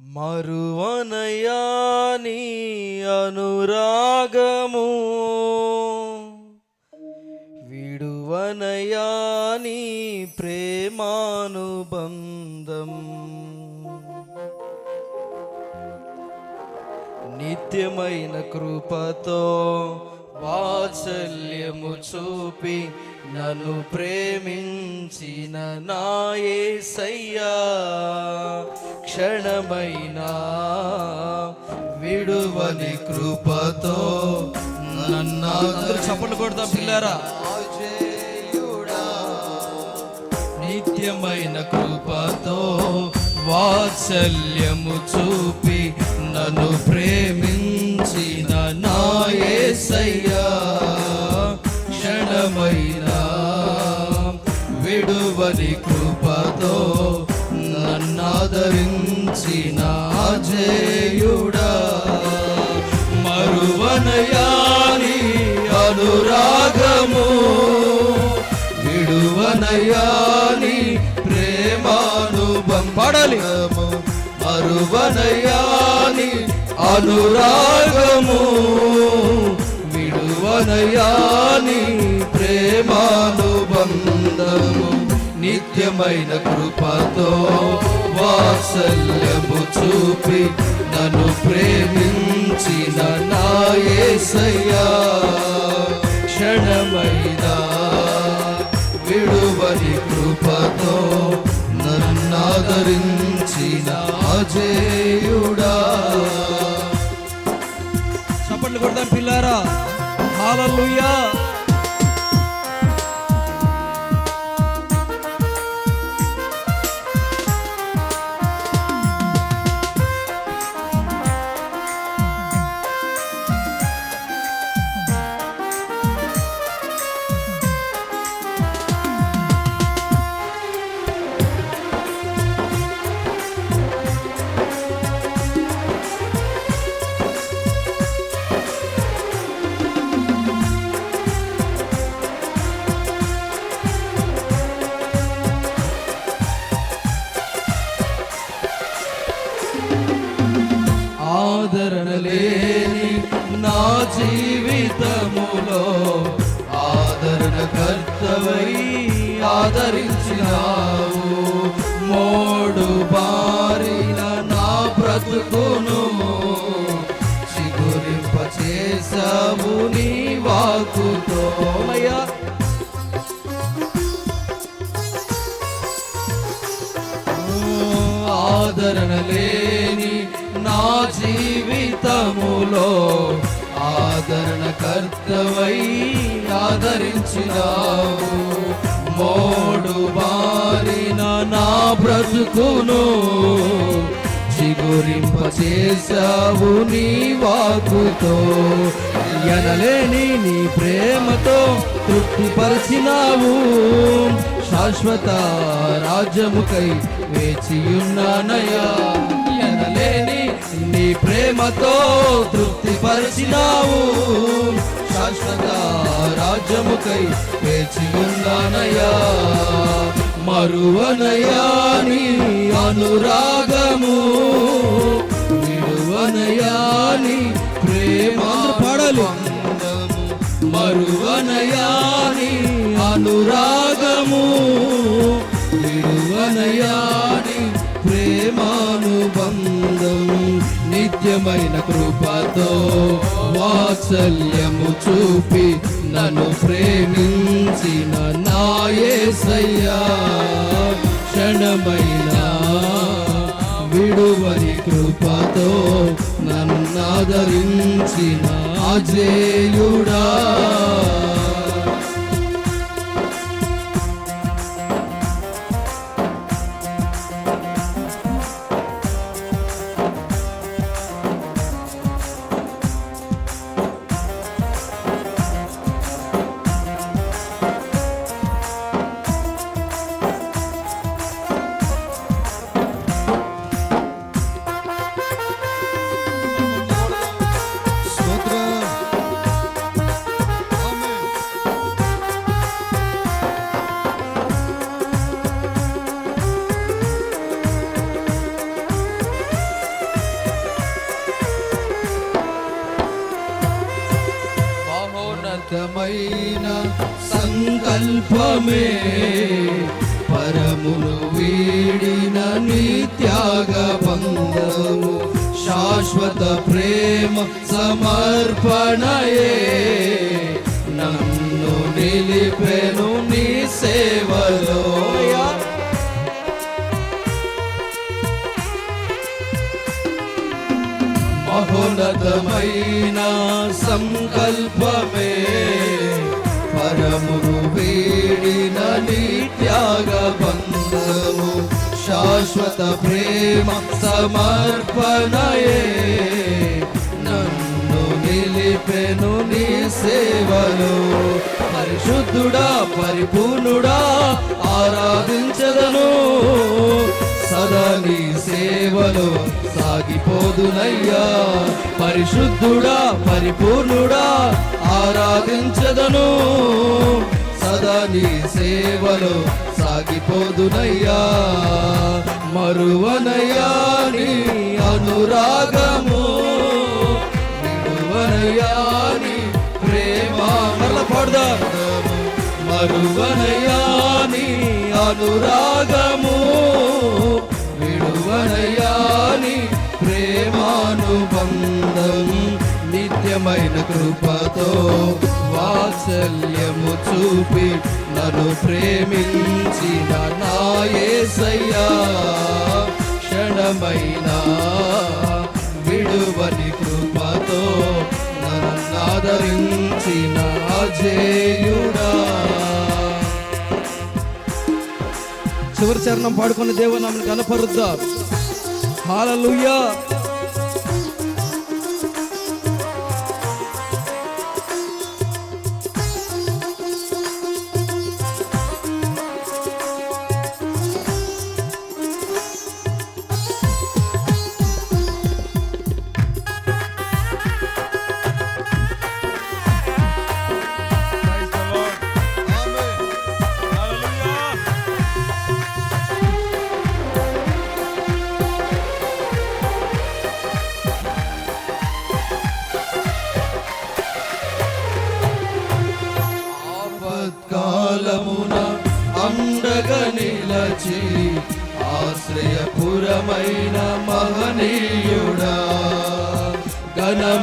మరువనయాని అనురాగము? విడువనయాని ప్రేమానుబంధం? నిత్యమైన కృపతో వాత్సల్యము చూపి నన్ను ప్రేమించిన నాయసయ్యా. క్షణమైనా విడువని కృపతో నన్ను చప్పట్లు కొడతాం పిల్లారా. నిత్యమైన కృపతో వాత్సల్యము చూపి నన్ను ప్రేమించిన నాయసయ్యా క్షణమైన విడువని కృపతో నన్నాదరించిన జయుడా మరువనయాని అనురాగము విడువనయాని ప్రేమానుభం పాడాలి. మరువనయాని అనురాగము విడువనయాని ప్రేమానుబంధము నిత్యమైన కృపతో వాత్సల్యము చూపి నన్ను ప్రేమించిన నాయసయ్యా క్షణమైన విడువని కృపతో నన్నాదరించిన అజేయుడా చప్పట్లు కొడదాం పిల్లారా. హాలూయా ఆదరించినావు. మోడు బారిన నా బ్రతుకును చిగురింప చేసావు నీ వాకుతో ఆదరణ లేని నా జీవితములో ఆదరణ కర్తవై ఆదరించినావు. మోడు బారిన నా బ్రతుకును చిగురింప చేసావు నీ వాకుతో ఎనలేని నీ ప్రేమతో తృప్తిపరిచినావు. శాశ్వత రాజ్యముకై వేచియున్నానయా ఎనలేని నీ ప్రేమతో తృప్తిపరిచినావు. శాశ్వత రాజ్యముకై వేచియున్నానయ్యా మరువనయా నీ అనురాగము. విడువనయా నీ ప్రేమ పాడాలి. మరువనయాని అనురాగము. విడువనయాని ప్రేమానుబంధం నిత్యమైన కృపతో వాత్సల్యము చూపి నన్ను ప్రేమించిన నాయసయ్యా క్షణమైన విడువని కృపతో నన్నాదరించిన అజేయుడా మహోన్నతమైన సంకల్పమే. పరమును వీడిన నిత్యాగ బంధము శాశ్వత ప్రేమ సమర్పణయే. నన్ను నిలిపెను నీ సేవలో. మహోన్నతమైన సంకల్పమే. పరమును వేడిన నిత్యాగ బంధము శాశ్వత ప్రేమ సమర్పణయే. నన్ను నిలిపెను నీ సేవలో పరిశుద్ధుడా పరిపూర్ణుడా ఆరాధించదను. సేవలో సాగిపోదునయ్యా. పరిశుద్ధుడా పరిపూర్ణుడా ఆరాధించదను. సదా నీ సేవలో సాగిపోదునయ్యా. మరువనయ్యా నీ అనురాగము. విడువనయ్యా నీ ప్రేమ. మరల పాడుదా మరువనయ్యా నీ అనురాగ బంధం నిత్యమైన కృపతో వాత్సల్యము చూపి నన్ను ప్రేమించిన నాయసయ్యా క్షణమైన విడువని కృపతో నన్ను ఆదరించిన అజేయుడా. చివరి చరణం పాడుకున్న దేవుని నమ్మని కనపరుద్దా హాలలుయ్యా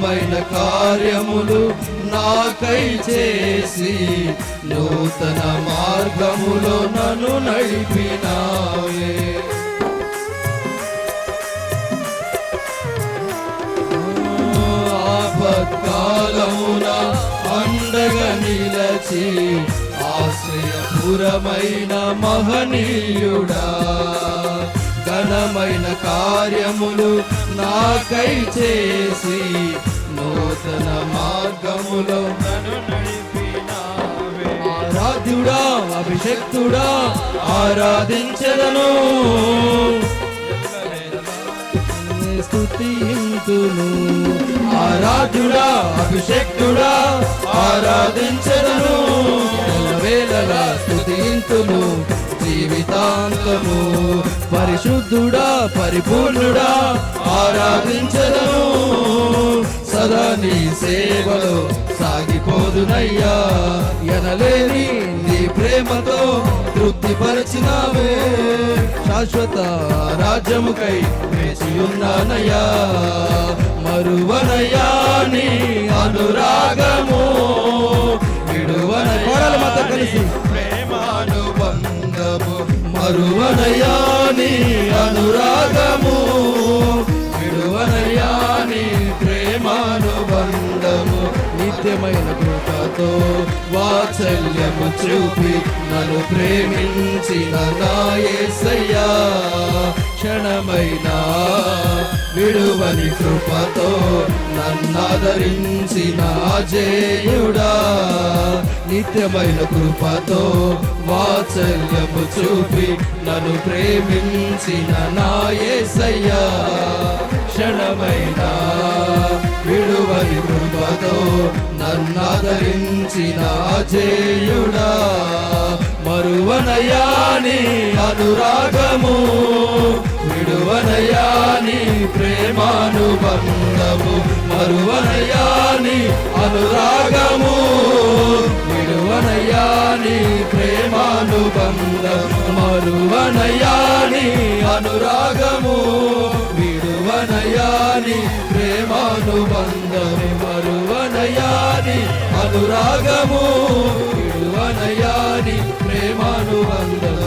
నూతనమైన కార్యములు నాకై చేసి నూతన మార్గములో నన్ను నడిపినావే. ఆపత్కాలమున అండగా నిలచి ఆశ్రయపురమైన మహనీయుడా ఘనమైన కార్యములు నాకై చేసి నూతన మార్గములో నన్ను నడిపినావే. ఆరాధ్యుడా అభిషక్తుడా ఆరాధించదను. స్థుతింతును ఆరాధ్యుడా అభిషక్తుడా ఆరాధించదను. వేళలా స్థుతింతును జీవితాంతము పరిశుద్ధుడా పరిపూర్ణుడా ఆరాధించదను. సదా నీ సేవలో సాగిపోదునయ్యా ఎనలేని నీ ప్రేమతో తృప్తిపరచినావే. శాశ్వత రాజ్యముకై వేచి ఉన్నానయ్యా మరువనయ్యా నీ అనురాగము. విడువనయ్యా కోడలు మాతో కలిసి. ప్రేమానుబంధము. మరువనయ్యా నీ అనురాగము. నిత్యమైన కృపతో వాత్సల్యము చూపి నన్ను ప్రేమించిన నాయసయ్యా క్షణమైన విడువని కృపతో నన్నాదరించిన అజేయుడా. నిత్యమైన కృపతో వాత్సల్యము చూపి నన్ను ప్రేమించిన నాయసయ్యా క్షణమైన విడువని కృపతో నన్నాదరించిన చేయుడా మరువనయాని అనురాగము విడువనయాని ప్రేమానుబంధము మరువనయాని అనురాగము విడువనయాని ప్రేమానుబంధం మరువనయాని అనురాగము విడువనయాని ప్రేమానుబంధము. విడువనయాని అనురాగము విడువనయాని ప్రేమానుబంధము.